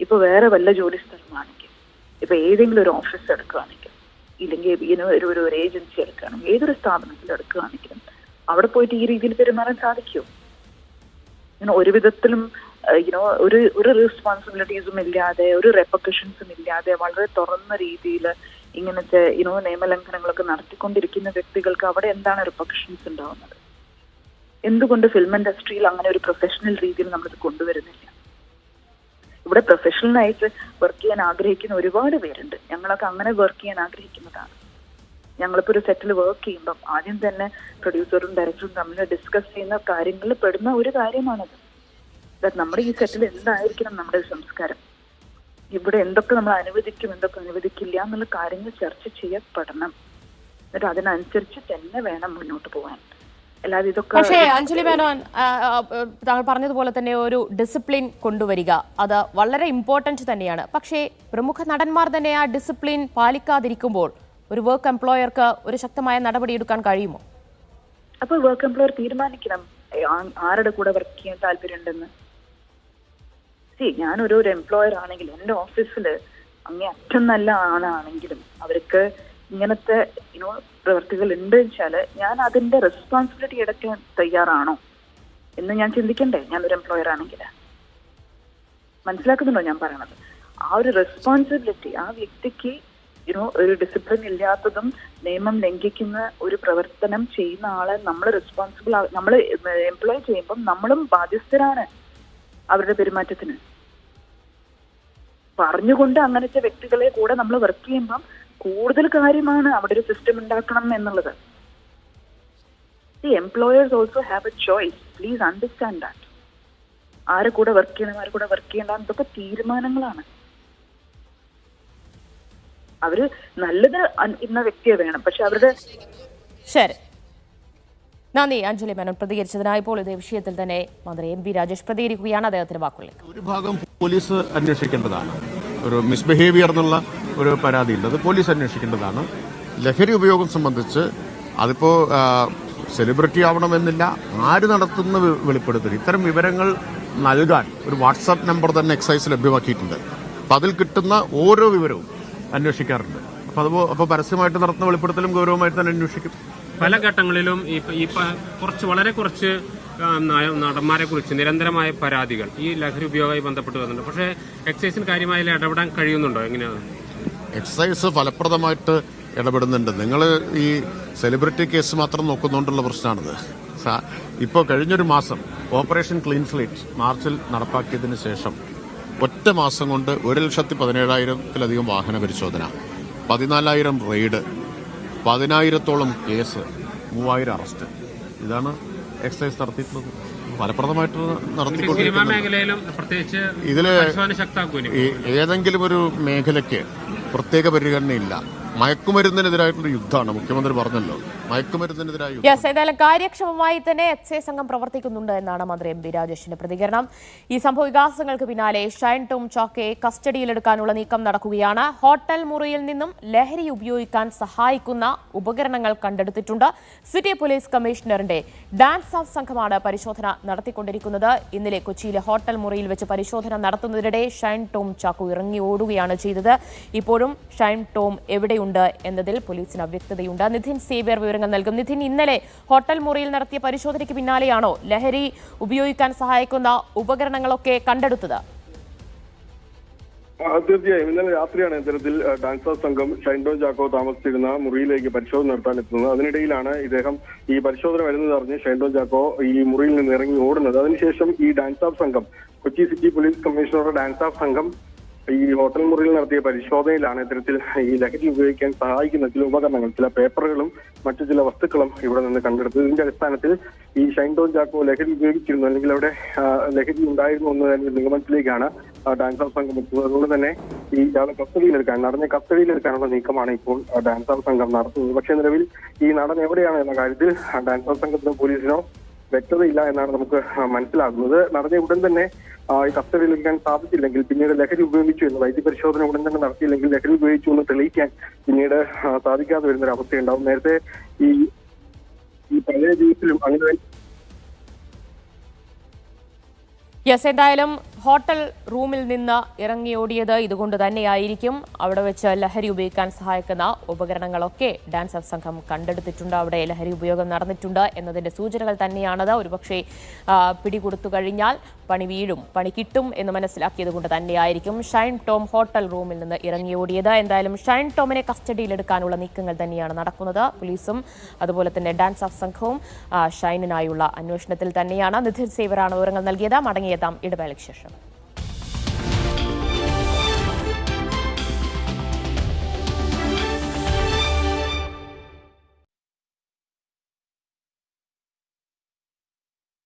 ഇപ്പോൾ വേറെ വല്ല ജോലി സ്ഥലമാണെങ്കിൽ ഇപ്പോൾ ഏതെങ്കിലും ഒരു ഓഫീസ് എടുക്കുകയാണെങ്കിൽ ഇല്ലെങ്കിൽ ഒരു ഒരു ഏജൻസി എടുക്കുകയാണെങ്കിൽ ഏതൊരു സ്ഥാപനത്തിൽ എടുക്കുകയാണെങ്കിലും അവിടെ പോയിട്ട് ഈ രീതിയിൽ പെരുമാറാൻ സാധിക്കുമോ ഒരു വിധത്തിലും യുനോ ഒരു ഒരു റെസ്പോൺസിബിലിറ്റീസും ഇല്ലാതെ ഒരു റെപ്പക്കഷൻസും ഇല്ലാതെ വളരെ തുറന്ന രീതിയിൽ ഇങ്ങനത്തെ യുനോ നിയമലംഘനങ്ങളൊക്കെ നടത്തിക്കൊണ്ടിരിക്കുന്ന വ്യക്തികൾക്ക് അവിടെ എന്താണ് റിപ്പക്കഷൻസ് ഉണ്ടാവുന്നത്? എന്തുകൊണ്ട് ഫിലിം ഇൻഡസ്ട്രിയിൽ അങ്ങനെ ഒരു പ്രൊഫഷണൽ രീതിയിൽ നമ്മളിത് കൊണ്ടുവരുന്നില്ല? ഇവിടെ പ്രൊഫഷണലായിട്ട് വർക്ക് ചെയ്യാൻ ആഗ്രഹിക്കുന്ന ഒരുപാട് പേരുണ്ട്. ഞങ്ങളൊക്കെ അങ്ങനെ വർക്ക് ചെയ്യാൻ ആഗ്രഹിക്കുന്നതാണ്. ഞങ്ങളിപ്പോൾ ഒരു സെറ്റിൽ വർക്ക് ചെയ്യുമ്പം ആദ്യം തന്നെ പ്രൊഡ്യൂസറും ഡയറക്ടറും തമ്മിൽ ഡിസ്കസ് ചെയ്യുന്ന കാര്യങ്ങളിൽ പെടുന്ന ഒരു കാര്യമാണത്. നമ്മുടെ ഈ സെറ്റിൽ എന്തായിരിക്കണം നമ്മുടെ സംസ്കാരം? ഇവിടെ എന്തൊക്കെ നമ്മൾ അനുവദിക്കും എന്തൊക്കെ അനുവദിക്കില്ല എന്നുള്ള കാര്യങ്ങൾ ചർച്ച ചെയ്യപ്പെടണം. എന്നിട്ട് അതിനനുസരിച്ച് തന്നെ വേണം മുന്നോട്ട് പോകാൻ പക്ഷേ അഞ്ജലി മേനോൻ താങ്കൾ പറഞ്ഞതുപോലെ തന്നെ ഒരു ഡിസിപ്ലിൻ കൊണ്ടുവരിക. അത് വളരെ ഇമ്പോർട്ടന്റ് തന്നെയാണ്. പക്ഷേ പ്രമുഖ നടന്മാർ തന്നെ ആ ഡിസിപ്ലിൻ പാലിക്കാതിരിക്കുമ്പോൾ ഒരു വർക്ക് എംപ്ലോയർക്ക് ഒരു ശക്തമായ നടപടി എടുക്കാൻ കഴിയുമോ? അപ്പോൾ വർക്ക് എംപ്ലോയർ തീരുമാനിക്കണം. ആരുടെ കൂടെ വർക്ക് ചെയ്യാൻ താല്പര്യമുണ്ടെന്ന്. സി ഞാനൊരു ഒരു എംപ്ലോയർ ആണെങ്കിൽ എന്റെ ഓഫീസിൽ അങ്ങേ അറ്റം നല്ല ആളാണെങ്കിലും അവർക്ക് ഇങ്ങനത്തെ യുനോ പ്രവൃത്തികൾ ഉണ്ട് വെച്ചാൽ ഞാൻ അതിന്റെ റെസ്പോൺസിബിലിറ്റി എടുക്കാൻ തയ്യാറാണോ എന്ന് ഞാൻ ചിന്തിക്കണ്ടേ? ഞാനൊരു എംപ്ലോയർ ആണെങ്കിൽ. മനസ്സിലാക്കുന്നുണ്ടോ ഞാൻ പറയണത്? ആ ഒരു റെസ്പോൺസിബിലിറ്റി ആ വ്യക്തിക്ക് യുനോ ഒരു ഡിസിപ്ലിൻ ഇല്ലാത്തതും നിയമം ലംഘിക്കുന്ന ഒരു പ്രവർത്തനം ചെയ്യുന്ന ആളെ നമ്മൾ റെസ്പോൺസിബിൾ നമ്മൾ എംപ്ലോയ് ചെയ്യുമ്പം നമ്മളും ബാധ്യസ്ഥരാണ് അവരുടെ പെരുമാറ്റത്തിന്. പറഞ്ഞുകൊണ്ട് അങ്ങനത്തെ വ്യക്തികളെ കൂടെ നമ്മൾ വർക്ക് ചെയ്യുമ്പം കൂടുതൽ കാര്യമാണ് അവിടെ ഒരു സിസ്റ്റം ഉണ്ടാക്കണം എന്നുള്ളത്. Employers also have a choice please understand that ആരെ കൂടെ വർക്ക് ചെയ്യണം ആരെ കൂടെ വർക്ക് ചെയ്യണ്ട എന്നൊക്കെ തീരുമാനങ്ങളാണ്. അവർ നല്ലത് ഇന്ന വ്യക്തിയെ വേണം. പക്ഷെ അവരുടെ ശരി. നന്ദി അഞ്ജലി മേനോൻ പ്രതികരിച്ചതിനായി ഇപ്പോൾ ഇതേ വിഷയത്തിൽ തന്നെ മന്ത്രി എം പി രാജേഷ് പ്രതികരിക്കുകയാണ് അദ്ദേഹത്തിന്റെ വാക്കുകളിൽ ഒരു ഭാഗം പോലീസ് അന്വേഷിക്കേണ്ടതാണ്. ഒരു മിസ്ബിഹേവിയർ എന്നുള്ള ഒരു പരാതിയുണ്ട്. അത് പോലീസ് അന്വേഷിക്കേണ്ടതാണ്. ലഹരി ഉപയോഗം സംബന്ധിച്ച് അതിപ്പോ സെലിബ്രിറ്റി ആവണമെന്നില്ല. ആര് നടത്തുന്ന വെളിപ്പെടുത്തൽ? ഇത്തരം വിവരങ്ങൾ നൽകാൻ ഒരു വാട്സാപ്പ് നമ്പർ തന്നെ എക്സൈസ് ലഭ്യമാക്കിയിട്ടുണ്ട്. അപ്പം അതിൽ കിട്ടുന്ന ഓരോ വിവരവും അന്വേഷിക്കാറുണ്ട്. അപ്പൊ അത് അപ്പോൾ പരസ്യമായിട്ട് നടത്തുന്ന വെളിപ്പെടുത്തലും ഗൗരവമായിട്ട് തന്നെ അന്വേഷിക്കും. പല ഘട്ടങ്ങളിലും ഈ ഈ കുറച്ച് വളരെ കുറച്ച് നടന്മാരെ കുറിച്ച് നിരന്തരമായ പരാതികൾ ഈ ലഹരി ഉപയോഗവുമായി ബന്ധപ്പെട്ട് വന്നിട്ടുണ്ട്. പക്ഷേ എക്സൈസിന് കാര്യമായി ഇടപെടാൻ കഴിയുന്നുണ്ടോ? എങ്ങനെയാണ്? എക്സൈസ് ഫലപ്രദമായിട്ട് ഇടപെടുന്നുണ്ട്. നിങ്ങൾ ഈ സെലിബ്രിറ്റി കേസ് മാത്രം നോക്കുന്നുകൊണ്ടുള്ള പ്രശ്നമാണിത്. ഇപ്പോൾ കഴിഞ്ഞൊരു മാസം ഓപ്പറേഷൻ ക്ലീൻ സ്ലേറ്റ് മാർച്ചിൽ നടപ്പാക്കിയതിന് ശേഷം ഒറ്റ മാസം കൊണ്ട് ഒരു ലക്ഷത്തി പതിനേഴായിരത്തിലധികം വാഹന പരിശോധന പതിനാലായിരം റെയ്ഡ് പതിനായിരത്തോളം കേസ് മൂവായിരം അറസ്റ്റ്. ഇതാണ് എക്സൈസ് നടത്തിയിട്ടുള്ളത്. ഫലപ്രദമായിട്ട് നടത്തിക്കൊണ്ടിരിക്കുന്നത് ഇതിൽ ഈ ഏതെങ്കിലും ഒരു മേഖലയ്ക്ക് പ്രത്യേക പരിഗണനയില്ല. മയക്കുമരുന്നിനെതിരായിട്ടുള്ള യുദ്ധമാണ്. മുഖ്യമന്ത്രി പറഞ്ഞല്ലോ. മയക്കുമരുന്നിനെതിരായ യെസ് കാര്യക്ഷമമായി തന്നെ എക്സൈസ് സംഘം പ്രവർത്തിക്കുന്നുണ്ട് എന്നാണ് മന്ത്രി എം പി രാജേഷിന്റെ പ്രതികരണം. ഈ സംഭവ വികാസങ്ങൾക്ക് പിന്നാലെ ഷൈൻ ടോം ചോക്കയെ കസ്റ്റഡിയിലെടുക്കാനുള്ള നീക്കം നടക്കുകയാണ്. ഹോട്ടൽ മുറിയിൽ നിന്നും ലഹരി ഉപയോഗിക്കാൻ സഹായിക്കുന്ന ഉപകരണങ്ങൾ കണ്ടെടുത്തിട്ടുണ്ട്. സിറ്റി പോലീസ് കമ്മീഷണറിന്റെ ഡാൻസ് ഓഫ് സംഘമാണ് പരിശോധന നടത്തിക്കൊണ്ടിരിക്കുന്നത്. ഇന്നലെ കൊച്ചിയിലെ ഹോട്ടൽ മുറിയിൽ വെച്ച് പരിശോധന നടത്തുന്നതിനിടെ ഷൈൻ ടോം ചാക്കു ഇറങ്ങി ഓടുകയാണ് ചെയ്തത്. ഇപ്പോഴും ഷൈൻ ടോം എവിടെയുണ്ട്? എന്നതിൽ പോലീസിന് അവ്യക്തതയുണ്ട്. നിധിൻ സേവ്യർ വിവരങ്ങൾ നൽകും. നിധിൻ ഇന്നലെ ഹോട്ടൽ മുറിയിൽ നടത്തിയ പരിശോധനയ്ക്ക് പിന്നാലെയാണോ ലഹരി ഉപയോഗിക്കാൻ സഹായിക്കുന്ന ഉപകരണങ്ങളൊക്കെ കണ്ടെടുത്തത്? തീർച്ചയായും. ഇന്നലെ രാത്രിയാണ് ഇത്തരത്തിൽ ഡാൻസർ സംഘം ഷൈൻഡോ ജാക്കോ താമസിച്ചിരുന്ന മുറിയിലേക്ക് പരിശോധന നടത്താൻ എത്തുന്നത്. അതിനിടയിലാണ് ഇദ്ദേഹം ഈ പരിശോധന വരുന്നത് അറിഞ്ഞ് ഷൈൻഡോ ജാക്കോ ഈ മുറിയിൽ നിന്ന് ഇറങ്ങി ഓടുന്നത്. അതിനുശേഷം ഈ ഡാൻസ് ഓഫ് സംഘം കൊച്ചി സിറ്റി പോലീസ് കമ്മീഷണറുടെ ഡാൻസ് ഓഫ് സംഘം ഈ ഹോട്ടൽ മുറിയിൽ നടത്തിയ പരിശോധനയിലാണ് ഇത്തരത്തിൽ ഈ ലഹരി ഉപയോഗിക്കാൻ സഹായിക്കുന്ന ചില ഉപകരണങ്ങൾ ചില പേപ്പറുകളും മറ്റു ചില വസ്തുക്കളും ഇവിടെ നിന്ന് കണ്ടെടുത്തത്. ഇതിന്റെ അടിസ്ഥാനത്തിൽ ഈ ഷൈൻഡോൺ ചാക്കോ ലഹരി ഉപയോഗിച്ചിരുന്നു അല്ലെങ്കിൽ അവിടെ ലഹരി ഉണ്ടായിരുന്നു എന്ന് തന്നെ നിഗമനത്തിലേക്കാണ് ഡാൻസർ സംഘം എത്തുന്നത് അതുകൊണ്ട് തന്നെ ഈ ഇയാളെ കസ്റ്റഡിയിലെടുക്കാൻ നടനെ കസ്റ്റഡിയിലെടുക്കാനുള്ള നീക്കമാണ് ഇപ്പോൾ ഡാൻസർ സംഘം നടത്തുന്നത്. പക്ഷേ നിലവിൽ ഈ നടൻ എവിടെയാണ് എന്ന കാര്യത്തിൽ ഡാൻസർ സംഘത്തിനോ പോലീസിനോ വ്യക്തതയില്ല എന്നാണ് നമുക്ക് മനസ്സിലാകുന്നത്. നടനെ ഉടൻ തന്നെ ഈ കസ്റ്റഡിയിൽ എടുക്കാൻ സാധിച്ചില്ലെങ്കിൽ പിന്നീട് ലഹരി ഉപയോഗിച്ചു എന്ന് വൈദ്യപരിശോധന ഉടൻ തന്നെ നടത്തിയില്ലെങ്കിൽ ലഹരി ഉപയോഗിച്ചു എന്ന് തെളിയിക്കാൻ പിന്നീട് സാധിക്കാതെ വരുന്ന ഒരു അവസ്ഥയുണ്ടാവും. നേരത്തെ ഈ ഈ പഴയ ജീവിതത്തിലും അങ്ങനെ യെസ് എന്തായാലും ഹോട്ടൽ റൂമിൽ നിന്ന് ഇറങ്ങിയോടിയത് ഇതുകൊണ്ട് തന്നെയായിരിക്കും. അവിടെ വെച്ച് ലഹരി ഉപയോഗിക്കാൻ സഹായിക്കുന്ന ഉപകരണങ്ങളൊക്കെ ഡാൻസർ സംഘം കണ്ടെടുത്തിട്ടുണ്ട്. അവിടെ ലഹരി ഉപയോഗം നടന്നിട്ടുണ്ട് എന്നതിന്റെ സൂചനകൾ തന്നെയാണത്. ഒരുപക്ഷെ പിടികൊടുത്തു കഴിഞ്ഞാൽ പണി വീഴും പണി കിട്ടും എന്ന് മനസ്സിലാക്കിയത് കൊണ്ട് തന്നെയായിരിക്കും ഷൈൻ ടോം ഹോട്ടൽ റൂമിൽ നിന്ന് ഇറങ്ങിയോടിയത് എന്തായാലും ഷൈൻ ടോമിനെ കസ്റ്റഡിയിലെടുക്കാനുള്ള നീക്കങ്ങൾ തന്നെയാണ് നടക്കുന്നത്. പോലീസും അതുപോലെ തന്നെ ഡാൻസർ സംഘവും ഷൈനിനായുള്ള അന്വേഷണത്തിൽ തന്നെയാണ്. നിധിൻ സേവറാണ് വിവരങ്ങൾ നൽകിയത്. മടങ്ങിയെത്താം. ഇടവേളയ്ക്ക് ശേഷം.